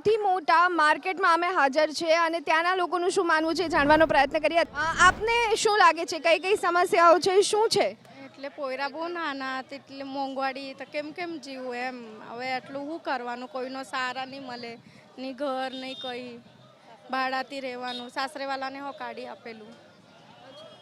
સૌથી મોટા માર્કેટમાં અમે હાજર છે અને ત્યાંના લોકોનું શું માનવું છે જાણવાનો પ્રયત્ન કરીએ. આપને શું લાગે છે? કઈ કઈ સમસ્યાઓ છે? શું છે? એટલે પોયરા બહુ નાના હતા એટલે મોંઘવાડી તો કેમ કેમ જીવવું એમ. હવે આટલું શું કરવાનું? કોઈનો સારા નહીં મળે ની ઘર નહીં કઈ. ભાડાથી રહેવાનું. સાસરેવાલાને હો કાઢી આપેલું.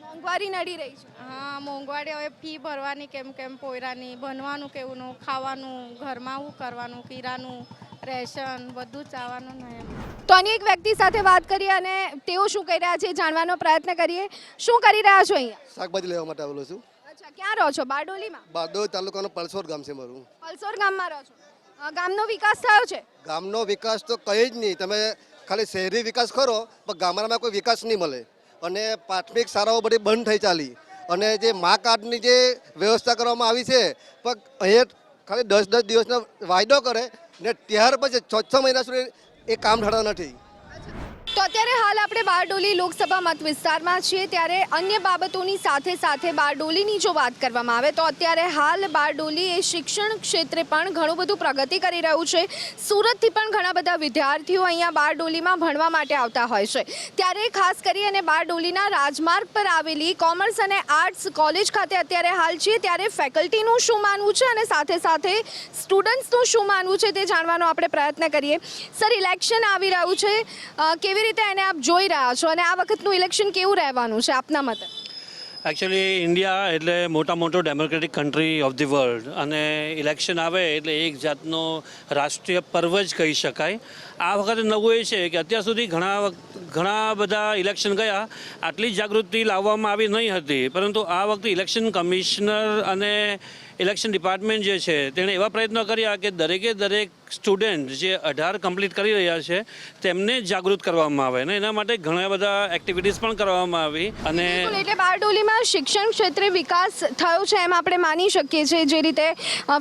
મોંઘવારી નડી રહી છે. હા મોંઘવાડી હવે ફી ભરવાની કેમ કેમ? પોયરાની ભણવાનું કેવું ખાવાનું ઘરમાં શું કરવાનું? કિરાનું? રેશન બધું જ આવવાનું ને તો અન્ય એક વ્યક્તિ સાથે વાત કરીએ અને તેઓ શું કરી રહ્યા છે જાણવાનો પ્રયત્ન કરીએ. શું કરી રહ્યા છો અહીંયા? શાકભાજી લેવા માટે આવેલો છું. અચ્છા ક્યાં રહો છો? બારડોલીમાં? બારડોલી તાલુકાનો પલસોર ગામ છે મારું. પલસોર ગામમાં રહો છો. ગામનો વિકાસ થયો છે? ગામનો વિકાસ તો કંઈ જ નહીં. તમે ખાલી શહેરી વિકાસ કરો પણ ગામડામાં કોઈ વિકાસ નહીં મળે. અને પ્રાથમિક શાળાઓ બધી બંધ થઈ ચાલી. અને જે મા કાર્ડની જે વ્યવસ્થા કરવામાં આવી છે પણ અહીંયા ખાલી દસ દસ દિવસનો વાયદો કરે ને ત્યાર પછી છ છ મહિના સુધી એ કામ થતા નથી. તો અત્યારે હાલ આપણે બારડોલી લોકસભા મત વિસ્તારમાં છીએ. ત્યારે અન્ય બાબતોની સાથે સાથે બારડોલીની જો વાત કરવામાં આવે તો અત્યારે હાલ બારડોલી એ શિક્ષણ ક્ષેત્રે પણ ઘણું બધું પ્રગતિ કરી રહ્યું છે. સુરતથી પણ ઘણા બધા વિદ્યાર્થીઓ અહીંયા બારડોલીમાં ભણવા માટે આવતા હોય છે. ત્યારે ખાસ કરી અને બારડોલીના રાજમાર્ગ પર આવેલી કોમર્સ અને આર્ટ્સ કોલેજ ખાતે અત્યારે હાલ છીએ. ત્યારે ફેકલ્ટીનું શું માનવું છે અને સાથે સાથે સ્ટુડન્ટ્સનું શું માનવું છે તે જાણવાનો આપણે પ્રયત્ન કરીએ. સર ઇલેક્શન આવી રહ્યું છે. અ, કેવી રીતે એને આપ જોઈ રહ્યા છો અને આ વખતનું ઇલેક્શન કેવું રહેવાનું છે આપના મતે? એકચ્યુઅલી ઇન્ડિયા એટલે મોટા મોટો democratic country of the world અને ઇલેક્શન આવે એટલે એક જાતનો રાષ્ટ્રીય પર્વ જ કહી શકાય. આ વખતે નવું એ છે કે અત્યાર સુધી ઘણા ઘણા બધા ઇલેક્શન ગયા. આટલી જાગૃતિ લાવવામાં આવી નહીં હતી. પરંતુ આ વખતે ઇલેક્શન કમિશનર અને ઇલેક્શન ડિપાર્ટમેન્ટ જે છે, તેણે એવા પ્રયત્નો કર્યા કે દરેકે દરેક સ્ટુડન્ટ જે અઢાર કમ્પ્લીટ કરી રહ્યા છે, તેમને જાગૃત કરવામાં આવે અને એના માટે ઘણા બધા એક્ટિવિટીઝ પણ કરવામાં આવી અને એટલે બારડોલીમાં શિક્ષણ ક્ષેત્રે વિકાસ થયો છે એમ આપણે માની શકીએ છીએ જે રીતે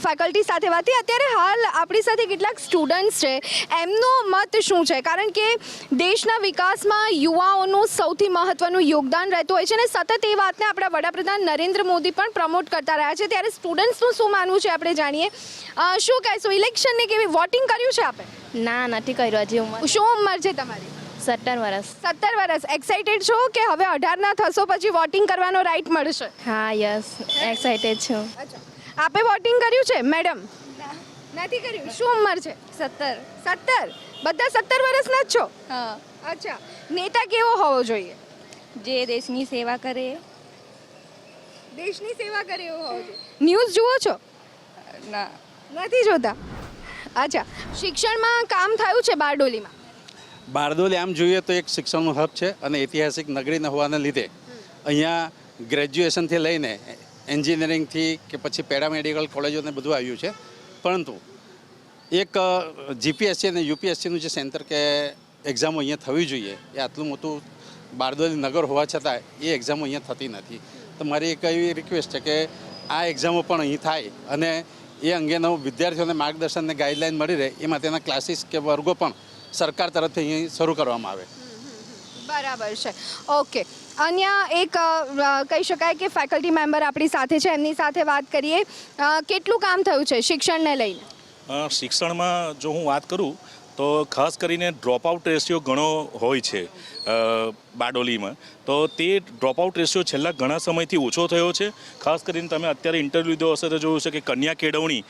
ફેકલ્ટી સાથે વાત અત્યારે હાલ આપણી સાથે કેટલાક સ્ટુડન્ટ્સ છે. એમનો મત શું છે? કારણ કે દેશના વિકાસમાં યુવાઓનું સૌથી મહત્વનું યોગદાન રહેતું હોય છે અને સતત એ વાતને આપણા વડાપ્રધાન નરેન્દ્ર મોદી પણ પ્રમોટ કરતા રહ્યા છે. ત્યારે સ્ટુડન્ટ્સનું શું માનવું છે? આપણે જાણીએ. શું કહેશું? ઇલેક્શનને કેવી વોટિંગ કર્યું છે આપે? ના નથી કર્યું. હજી ઉંમર. શું ઉંમર છે તમારી? સત્તર વર્ષ સત્તર વર્ષ એક્સાઇટેડ છો કે હવે અઢારના થશો પછી વોટિંગ કરવાનો રાઈટ મળશે? હા યસ. એક્સાઇટેડ છું. આપે વોટિંગ કર્યું છે મેડમ નથી કર્યું. શું ઉંમર છે? સત્તર. સત્તર? બધા સત્તર વર્ષના જ છો? હા. અચ્છા. નેતા કેવો હોવો જોઈએ? જે દેશની સેવા કરે. દેશની સેવા કરે એવો હોવો જોઈએ. ન્યૂઝ જુઓ છો? ના. નથી જોતા? અચ્છા, શિક્ષણમાં કામ થયું છે બારડોલીમાં? બારડોલી આમ જોઈએ તો એક શિક્ષણનું હબ છે અને ઐતિહાસિક નગરી ન હોવાને લીધે અહીંયા ગ્રેજ્યુએશનથી લઈને એન્જિનિયરિંગથી કે પછી પેરામેડિકલ કોલેજોને બધું આવ્યું છે. પરંતુ એક જીપીએસસી અને યુપીએસસીનું જે સેન્ટર કે એક્ઝામો અહીંયા થવી જોઈએ, એ આટલું મોટું બારડોલી નગર હોવા છતાં એ એક્ઝામો અહીંયા થતી નથી. તો મારી એક એવી રિક્વેસ્ટ છે કે આ એક્ઝામો પણ અહીં થાય અને એ અંગેનો વિદ્યાર્થીઓને માર્ગદર્શન અને ગાઈડલાઈન મળી રહે એ માટેના ક્લાસીસ કે વર્ગો પણ સરકાર તરફથી અહીં શરૂ કરવામાં આવે. બરાબર છે. ઓકે અન્ય એક કહી શકાય કે ફેકલ્ટી મેમ્બર આપણી સાથે છે એમની સાથે વાત કરીએ. કેટલું કામ થયું છે શિક્ષણને લઈને? શિક્ષણમાં જો હું વાત કરું તો ખાસ કરીને ડ્રોપ આઉટ રેશિયો ઘણો હોય છે. બારડોલીમાં. તો તે ડ્રોપ આઉટ રેશિયો છેલ્લા ઘણા સમયથી ઓછો થયો છે. ખાસ કરીને તમે અત્યારે ઇન્ટરવ્યૂ લીધો હશે તો જોયું છે કે કન્યા કેળવણી.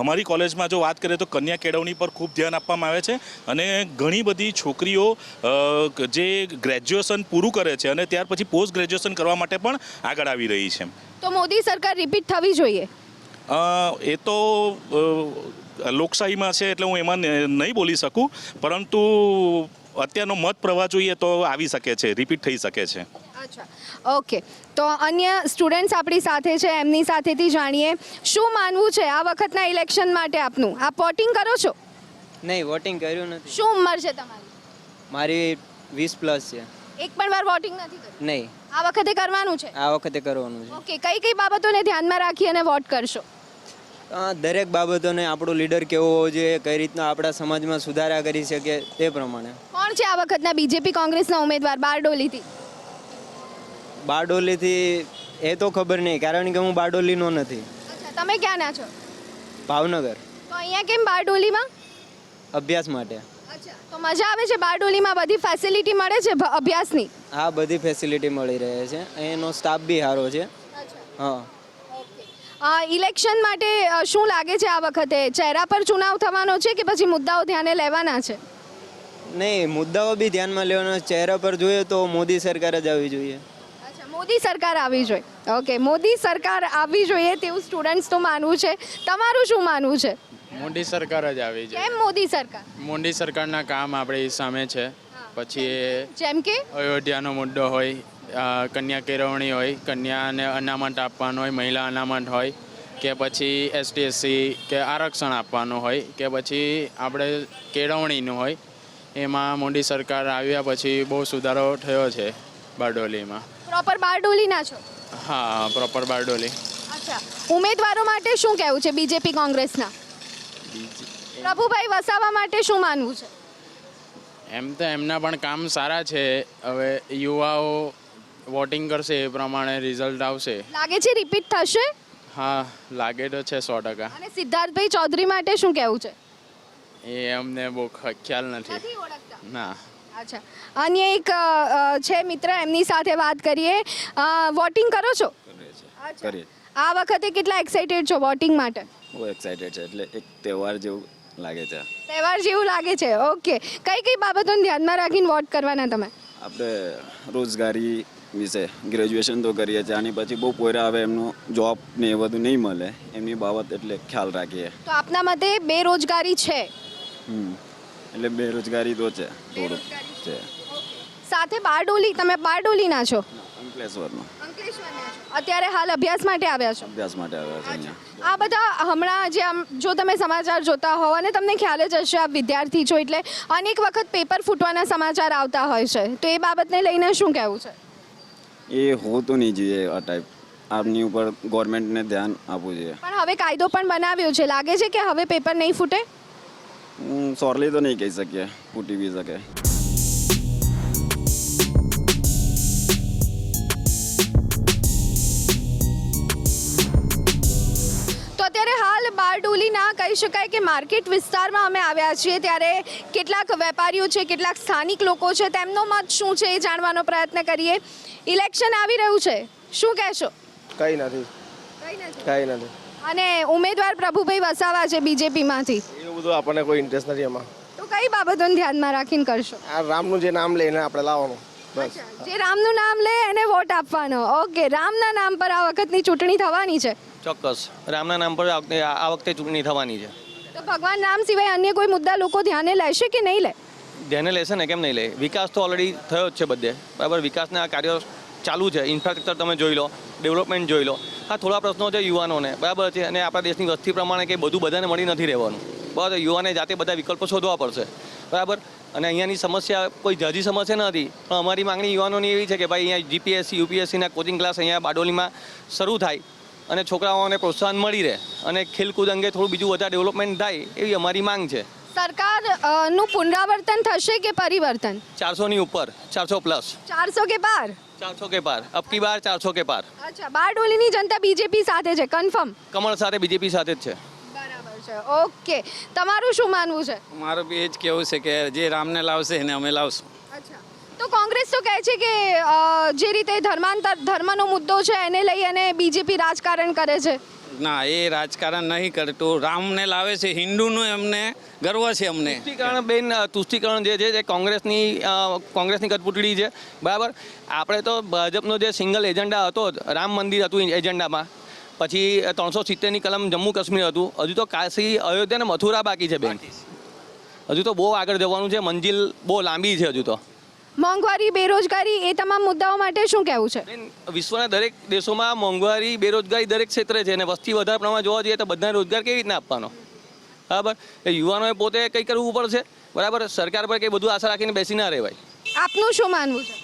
અમારી કોલેજમાં જો વાત કરીએ તો કન્યા કેળવણી પર ખૂબ ધ્યાન આપવામાં આવે છે અને ઘણી બધી છોકરીઓ જે ગ્રેજ્યુએશન પૂરું કરે છે અને ત્યાર પછી પોસ્ટ ગ્રેજ્યુએશન કરવા માટે પણ આગળ આવી રહી છે. તો મોદી સરકાર રિપીટ થવી જોઈએ? એ તો લોકશાહીમાં છે એટલે હું એમાં નહીં બોલી શકું પરંતુ અત્યારનો મત પ્રવાહ જોઈએ તો આવી શકે છે રિપીટ થઈ શકે છે. અચ્છા ઓકે. તો અન્ય સ્ટુડન્ટ્સ આપણી સાથે છે એમની સાથેથી જાણીએ. શું માનવું છે આ વખતના ઇલેક્શન માટે આપનું? આપ વોટિંગ કરો છો? નહીં વોટિંગ કર્યું નથી. શું ઉંમર છે તમારી? મારી વીસ પ્લસ છે. એક પણ વાર વોટિંગ નથી કર્યું? નહીં. આ વખતે કરવાનું છે? આ વખતે કરવાનું છે. ઓકે કઈ કઈ બાબતોને ધ્યાનમાં રાખી અને વોટ કરશો? દરેક બાબતોને આપણો લીડર કેવો હોવો જોઈએ કઈ રીતના આપણા સમાજમાં સુધારા કરી શકે તે પ્રમાણે. કોણ છે આ વખતના બીજેપી કોંગ્રેસના ઉમેદવાર બારડોલીથી? બારડોલીથી એ તો ખબર નહીં કારણ કે હું બારડોલીનો નથી. તમે ક્યાંના છો? ભાવનગર. તો અહીંયા કેમ બારડોલીમાં? અભ્યાસ માટે. અચ્છા તો મજા આવે છે બારડોલીમાં બધી ફેસિલિટી મળે છે અભ્યાસની? હા બધી ફેસિલિટી મળી રહે છે. એનો સ્ટાફ બી સારો છે. હા. ઇલેક્શન માટે શું લાગે છે આ વખતે? ચહેરા પર ચુનાવ થવાનો છે કે પછી મુદ્દાઓ ધ્યાને લેવાના છે? નહીં મુદ્દાઓ બી ધ્યાનમાં લેવાનો ચહેરા પર જોઈએ તો મોદી સરકાર જ આવી જોઈએ. મોદી સરકાર આવી જોઈએ. ઓકે મોદી સરકાર આવી જોઈએ તેવું સ્ટુડન્ટ્સનું માનવું છે. તમારું શું માનવું છે? મોદી સરકાર જ આવી છે કેમ મોદી સરકાર? મોદી સરકારના કામ આપણી સામે છે. પછી જેમ કે? અયોધ્યાનો મુદ્દો હોય કન્યા કેળવણી હોય કન્યાને અનામત આપવાનું હોય મહિલા અનામત હોય કે પછી એસટીએસસી કે આરક્ષણ આપવાનું હોય કે પછી આપણે કેળવણીનું હોય એમાં મોદી સરકાર આવ્યા પછી બહુ સુધારો થયો છે બારડોલીમાં. પ્રોપર બારડોલીના છો? હા પ્રોપર બારડોલી. અચ્છા. ઉમેદવારો માટે શું કહેવું છે બીજેપી કોંગ્રેસના? પ્રભુભાઈ વસાવા માટે શું માનવું છે? એમ તો એમના પણ કામ સારા છે. હવે યુવાઓ વોટિંગ કરશે એ પ્રમાણે રિઝલ્ટ આવશે. લાગે છે રિપીટ થશે? હા લાગે તો છે સો ટકા. અને સિદ્ધાર્થભાઈ ચૌધરી માટે શું કહેવું છે? એ અમને બહુ ખ્યાલ નથી. ના. અચ્છા. અન્ય એક છે મિત્ર એમની સાથે વાત કરીએ. વોટિંગ કરો છો? કરીએ. આ વખતે કેટલા એક્સાઇટેડ છો વોટિંગ માટે? બહુ એક્સાઇટેડ છે એટલે એક તહેવાર જેવું લાગે છે. તહેવાર જેવું લાગે છે ઓકે. કઈ કઈ બાબતોને ધ્યાનમાં રાખીને વોટ કરવાના તમે? આપણે રોજગારી વિશે ગ્રેજ્યુએશન તો કરીએ છીએ આની પછી બહુ પોયરા આવે એમનું જોબ ને એ બધું નહીં મળે. એમની બાબત એટલે ખ્યાલ રાખીએ. તો આપના મતે બેરોજગારી છે? એટલે બેરોજગારી તો છે થોડું છે. સાથે બારડોલી તમે બારડોલીના છો? અંકલેશ્વરનો. અત્યારે હાલ અભ્યાસ માટે આવ્યા છો? અભ્યાસ માટે આવ્યા છે અહીંયા. આ બધા હમણાં જે આમ જો તમે સમાચાર જોતા હોવ અને તમને ખ્યાલ જ હશે આપ વિદ્યાર્થી છો એટલે અનેક વખત પેપર ફૂટવાના સમાચાર આવતા હોય છે. તો એ બાબતને લઈને શું કહેવું છે? એ હોતું નહીં જોઈએ આ ટાઈપ આમની ઉપર ગવર્મેન્ટને ધ્યાન આપવું જોઈએ. પણ હવે કાયદો પણ બનાવ્યો છે. લાગે છે કે હવે પેપર નહીં ફૂટે? સોરલી તો નહીં કહી શકીએ. ફૂટી બી શકે. બારડોલીના કહી શકાય કે માર્કેટ વિસ્તારમાં અમે આવ્યા છીએ ત્યારે કેટલાક વેપારીઓ છે કેટલાક સ્થાનિક લોકો છે તેમનો મત શું છે એ જાણવાનો પ્રયત્ન કરીએ. ઇલેક્શન આવી રહ્યું છે. શું કહેશો? કઈ નથી. કઈ નથી. અને ઉમેદવાર પ્રભુભાઈ વસાવા છે બીજેપીમાંથી. એવું બધું આપણને કોઈ ઇન્ટરેસ્ટ નથી એમાં. તો કઈ બાબતોને ધ્યાનમાં રાખીને કરશો? આ રામનું જે નામ લઈને આપણે લાવવાનું. બસ. જે રામનું નામ લે એને વોટ આપવાનો. ઓકે રામના નામ પર આ વખતની ચૂંટણી થવાની છે? ચોક્કસ. રામના નામ પર આ વખતે આ વખતે ચૂંટણી થવાની છે. તો ભગવાન રામ સિવાય અન્ય કોઈ મુદ્દા લોકો ધ્યાને લેશે કે નહીં લે? ધ્યાને લેશે ને? કેમ નહીં લે? વિકાસ તો ઓલરેડી થયો જ છે બધે. બરાબર? વિકાસના કાર્યો ચાલુ છે. ઇન્ફ્રાસ્ટ્રક્ચર તમે જોઈ લો ડેવલપમેન્ટ જોઈ લો. આ થોડા પ્રશ્નો છે યુવાનોને. બરાબર છે? અને આપણા દેશની વસ્તી પ્રમાણે કે બધું બધાને મળી નથી રહેવાનું. બરાબર યુવાને જાતે બધા વિકલ્પો શોધવા પડશે. બરાબર? અને અહીંયાની સમસ્યા કોઈ જાજી સમસ્યા નથી પણ અમારી માંગણી યુવાનોની એવી છે કે ભાઈ અહીંયા જીપીએસસી યુપીએસસીના કોચિંગ ક્લાસ અહીંયા બારડોલીમાં શરૂ થાય અને છોકરાઓને પ્રોત્સાહન મળી રહે અને ખેલકૂદ અંગે થોડું બીજું વધારે ડેવલપમેન્ટ થાય એવી અમારી માંગ છે. સરકારનું પુનરાવર્તન થશે કે પરિવર્તન? ચારસોની ઉપર ચારસો પ્લસ ચારસો કે બાર ચારસો કે પાર. અબકી બાર ચારસો કે પાર. અચ્છા બારડોલીની જનતા બીજેપી સાથે છે કન્ફર્મ કમળ સાથે બીજેપી સાથે જ છે. છે. ઓકે. તમારું શું માનવું છે? મારું બી એ જ કહેવું છે કે જે રામને લાવશે એને અમે લાવશું. અચ્છા. તો કોંગ્રેસ તો કહે છે કે જે રીતે ધર્માંતર ધર્મનો મુદ્દો છે એને લઈ અને બીજેપી રાજકારણ કરે છે. ના એ રાજકારણ નહીં કરતું રામને લાવે છે હિન્દુનું એમને ગર્વ છે અમને. તુષ્ટિકરણ બેન તુષ્ટિકરણ જે છે તે કોંગ્રેસની કોંગ્રેસની કટપુતળી છે. બરાબર? આપણે તો ભાજપનો જે સિંગલ એજન્ડા હતો જ, રામ મંદિર હતું એજન્ડામાં. પછી ત્રણસો સિત્તેરની કલમ જમ્મુ કાશ્મીર હતું. હજુ તો કાશી અયોધ્યા અને મથુરા બાકી છે બેન. હજુ તો બહુ આગળ જવાનું છે. મંજિલ બહુ લાંબી છે હજુ તો. મોંઘવારી બેરોજગારી એ તમામ મુદ્દાઓ માટે શું કહેવું છે? વિશ્વના દરેક દેશોમાં મોંઘવારી બેરોજગારી દરેક ક્ષેત્રે છે અને વસ્તી વધારે પ્રમાણમાં જોવા જઈએ તો બધાને રોજગાર કેવી રીતના આપવાનો? બરાબર? એ યુવાનોએ પોતે કંઈ કરવું પડશે? બરાબર? સરકાર પર કંઈ બધું આશા રાખીને બેસી ના રહેવાય. આપનું શું માનવું છે?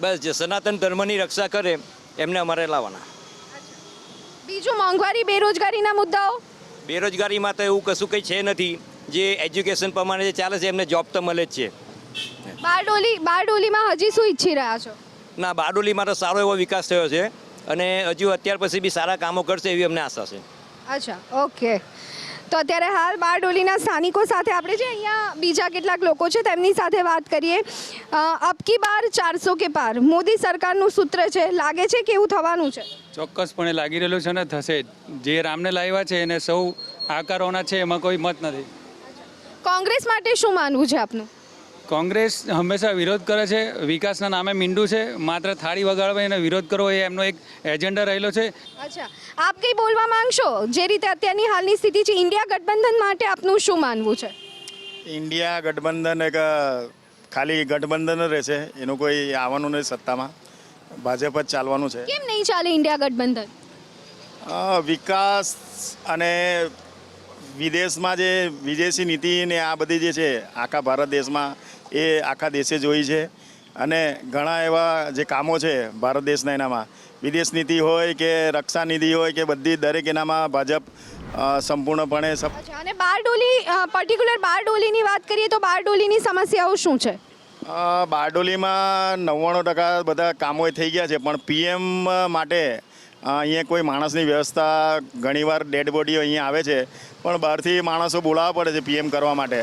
બસ જે સનાતન ધર્મની રક્ષા કરે એમને અમારે લાવવાના. બીજું મોંઘવારી બેરોજગારીના મુદ્દાઓ? બેરોજગારીમાં તો એવું કશું કંઈ છે નથી. જે એજ્યુકેશન પ્રમાણે જે ચાલે છે એમને જોબ તો મળે જ છે. બારડોલી બારડોલીમાં હજી શું ઈચ્છી રહ્યા છો? ના બારડોલીમાં તો સારો એવો વિકાસ થયો છે અને હજુ અત્યાર પછી બી સારા કામો કરશે એવી અમને આશા છે. અચ્છા ઓકે. તો અત્યારે હાલ બારડોલીના સ્થાનિકો સાથે આપણે જે અહીંયા બીજા કેટલાક લોકો છે તેમની સાથે વાત કરીએ. અબકી બાર ચારસો કે પાર? મોદી સરકારનું સૂત્ર છે. લાગે છે કે એવું થવાનું છે? ચોક્કસપણે લાગી રહેલું છે ને થશે. જે રામને લાવ્યા છે એને સૌ આકારોના છે એમાં કોઈ મત નથી. કોંગ્રેસ માટે શું માનવું છે આપનું? કોંગ્રેસ હંમેશા વિરોધ કરે છે વિકાસના નામે મીંડું છે માત્ર થાળી વગાડવા અને વિરોધ કરવો એ એમનો એક એજન્ડા રહેલો છે. અચ્છા આપ કંઈ બોલવા માંગશો? જે રીતે અત્યારની હાલની સ્થિતિ છે ઇન્ડિયા ગઠબંધન માટે આપનું શું માનવું છે? ઇન્ડિયા ગઠબંધન એક ખાલી ગઠબંધન જ રહેશે એનું કોઈ આવવાનું નહીં સત્તામાં. ભાજપ જ ચાલવાનું છે. કેમ નહીં ચાલે ઇન્ડિયા ગઠબંધન? વિકાસ અને વિદેશમાં જે વિદેશી નીતિ ને આ બધી જે છે આખા ભારત દેશમાં એ આખા દેશે જોઈ છે. અને ઘણા એવા જે કામો છે ભારત દેશના એનામાં વિદેશ નીતિ હોય કે રક્ષા નીતિ હોય કે બધી દરેક એનામાં ભાજપ સંપૂર્ણપણે સપ- અને બારડોલી પર્ટિક્યુલર બારડોલીની વાત કરીએ તો બારડોલીની સમસ્યાઓ શું છે? બારડોલીમાં નવ્વાણું ટકા બધા કામો થઈ ગયા છે પણ પીએમ માટે અહીંયા કોઈ માણસની વ્યવસ્થા ઘણીવાર ડેડ બોડીઓ અહીંયા આવે છે પણ બહારથી માણસો બોલાવવા પડે છે પીએમ કરવા માટે.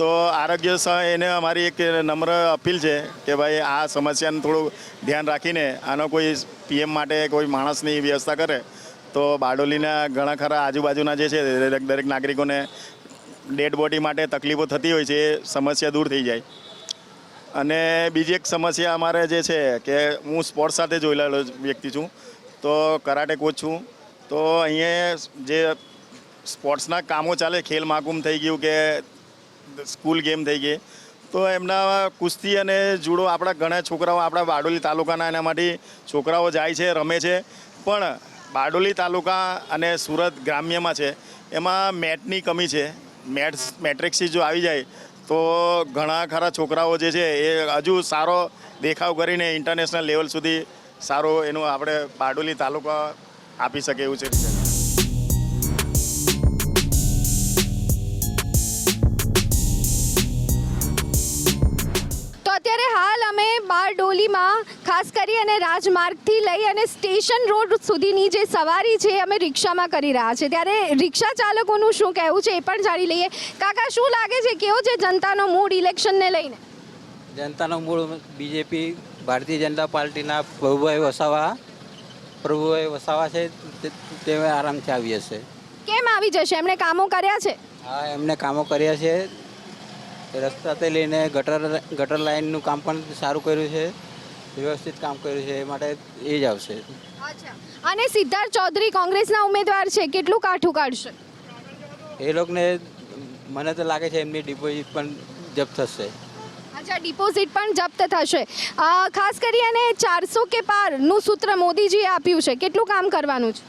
તો આરોગ્ય એને અમારી એક નમ્ર અપીલ છે કે ભાઈ આ સમસ્યાનું થોડું ધ્યાન રાખીને આનો કોઈ પીએમ માટે કોઈ માણસની વ્યવસ્થા કરે, તો બારડોલીના ઘણા ખરા આજુબાજુના જે છે દરેક દરેક નાગરિકોને ડેડ બોડી માટે તકલીફો થતી હોય છે, એ સમસ્યા દૂર થઈ જાય. અને બીજી એક સમસ્યા અમારે જે છે કે હું સ્પોર્ટ્સ સાથે જોયેલો વ્યક્તિ છું, તો કરાટે કોચ છું, તો અહીંયા જે સ્પોર્ટ્સના કામો ચાલે, ખેલ મહાકુંભ થઈ ગયું કે સ્કૂલ ગેમ થઈ ગઈ. તો એમના કુસ્તી અને જુડો આપણા ઘણા છોકરાઓ આપણા બારડોલી તાલુકાના એના માટે છોકરાઓ જાય છે, રમે છે. પણ બારડોલી તાલુકા અને સુરત ગ્રામ્યમાં છે, એમાં મેટની કમી છે. મેટ્સ મેટ્રિક્સી જો આવી જાય, તો ઘણા ખરા છોકરાઓ જે છે એ હજુ સારો દેખાવ કરીને ઇન્ટરનેશનલ લેવલ સુધી સારો એનું આપણે બારડોલી તાલુકા આપી શકે એવું છે. અત્યારે હાલ અમે બારડોલીમાં ખાસ કરી અને રાજમાર્ગથી લઈ અને સ્ટેશન રોડ સુધીની જે સવારી છે અમે રિક્ષામાં કરી રહ્યા છે ત્યારે રિક્ષા ચાલકોનું શું કહેવું છે એ પણ જાણી લઈએ. કાકા શું લાગે છે કેવો છે જનતાનો મૂડ ઇલેક્શનને લઈને? જનતાનો મૂળ બીજેપી ભારતીય જનતા પાર્ટીના પ્રભુભાઈ વસાવા. પ્રભુભાઈ વસાવા છે તે- આરામથી આવી હશે કેમ આવી જશે? એમણે કામો કર્યા છે? હા એમને કામો કર્યા છે. રસ્તાથી લઈને ગટર ગટર લાઇનનું કામ પણ સારું કર્યું છે વ્યવસ્થિત કામ કર્યું છે એ માટે એ જ આવશે. અને સિદ્ધાર્થ ચૌધરી કોંગ્રેસના ઉમેદવાર છે કેટલું કાઠું કાઢશે? એ લોકોને મને તો લાગે છે એમની ડિપોઝિટ પણ જપ્ત થશે. અચ્છા ડિપોઝિટ પણ જપ્ત થશે. ખાસ કરી અને ચારસો કે પારનું સૂત્ર મોદીજીએ આપ્યું છે કેટલું કામ કરવાનું છે?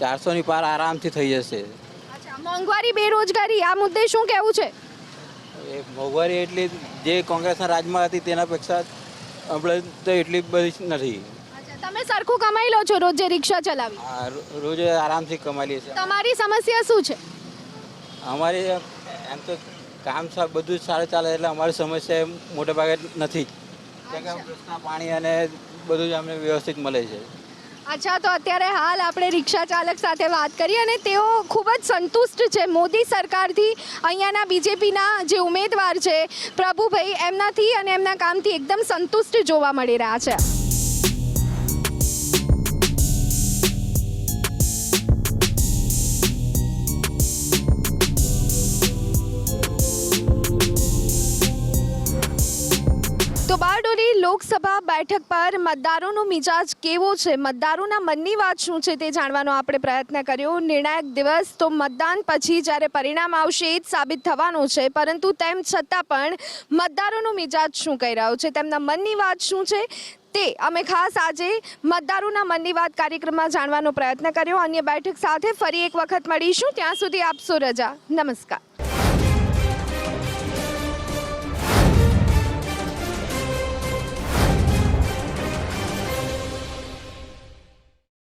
ચારસોની પાર આરામથી થઈ જશે. મોંઘવારી બેરોજગારી આ મુદ્દે શું કહેવું છે? એ મોંઘવારી એટલી જે કોંગ્રેસના રાજમાં હતી તેના પેક્ષા આપણે તો એટલી બધી નથી. તમે સરખું કમાઈ લો છો રોજે રિક્ષા ચલાવી. હા રોજ આરામથી કમાઈ લઈએ છીએ. તમારી સમસ્યા શું છે? અમારી એમ તો કામ બધું સારું ચાલે એટલે અમારી સમસ્યા મોટે ભાગે નથી. જ કેમ કે પાણી અને બધું જ અમને વ્યવસ્થિત મળે છે. અચ્છા, તો અત્યારે હાલ આપણે રિક્ષા ચાલક સાથે વાત કરી અને તેઓ ખૂબ જ સંતુષ્ટ છે. મોદી સરકારથી અહીંયાના બીજેપીના જે ઉમેદવાર છે, પ્રભુભાઈ, એમનાથી અને એમના કામથી એકદમ સંતુષ્ટ જોવા મળી રહ્યા છે. તો બારડોલી લોકસભા બેઠક પર મતદારોનો મિજાજ કેવો છે? મતદારોના મનની વાત શું છે તે જાણવાનો આપણે પ્રયત્ન કર્યો. નિર્ણાયક દિવસ તો મતદાન પછી જ્યારે પરિણામ આવશે એ જ સાબિત થવાનું છે. પરંતુ તેમ છતાં પણ મતદારોનો મિજાજ શું કહી રહ્યો છે? તેમના મનની વાત શું છે તે અમે ખાસ આજે મતદારોના મનની વાત કાર્યક્રમમાં જાણવાનો પ્રયત્ન કર્યો. અન્ય બેઠક સાથે ફરી એક વખત મળીશું. ત્યાં સુધી આપશો રજા. નમસ્કાર.